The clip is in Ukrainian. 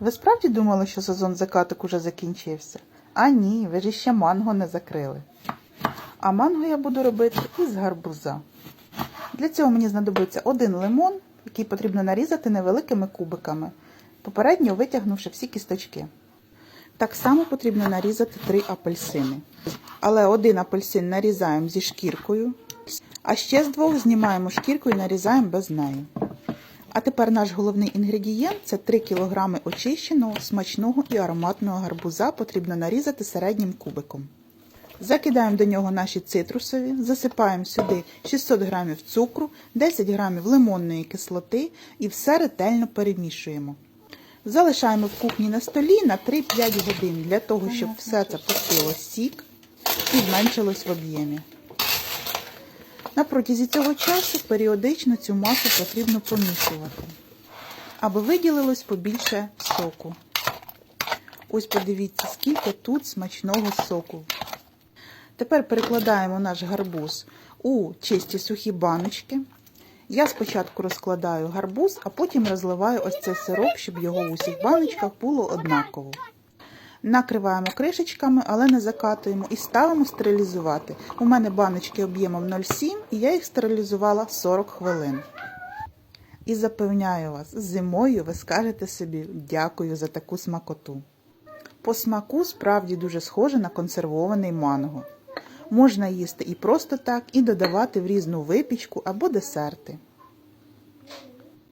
Ви справді думали, що сезон закаток уже закінчився? А ні, ви ж ще манго не закрили. А манго я буду робити із гарбуза. Для цього мені знадобиться один лимон, який потрібно нарізати невеликими кубиками, попередньо витягнувши всі кісточки. Так само потрібно нарізати три апельсини. Але один апельсин нарізаємо зі шкіркою, а ще з двох знімаємо шкірку і нарізаємо без неї. А тепер наш головний інгредієнт це 3 кг очищеного, смачного і ароматного гарбуза потрібно нарізати середнім кубиком. Закидаємо до нього наші цитрусові, засипаємо сюди 600 г цукру, 10 г лимонної кислоти і все ретельно перемішуємо. Залишаємо в кухні на столі на 3-5 годин для того, щоб все це пустило сік і зменшилось в об'ємі. На протязі цього часу періодично цю масу потрібно помішувати, аби виділилось побільше соку. Ось подивіться, скільки тут смачного соку. Тепер перекладаємо наш гарбуз у чисті сухі баночки. Я спочатку розкладаю гарбуз, а потім розливаю ось цей сироп, щоб його в усіх баночках було однаково. Накриваємо кришечками, але не закатуємо і ставимо стерилізувати. У мене баночки об'ємом 0,7 і я їх стерилізувала 40 хвилин. І запевняю вас, зимою ви скажете собі дякую за таку смакоту. По смаку справді дуже схоже на консервований манго. Можна їсти і просто так, і додавати в різну випічку або десерти.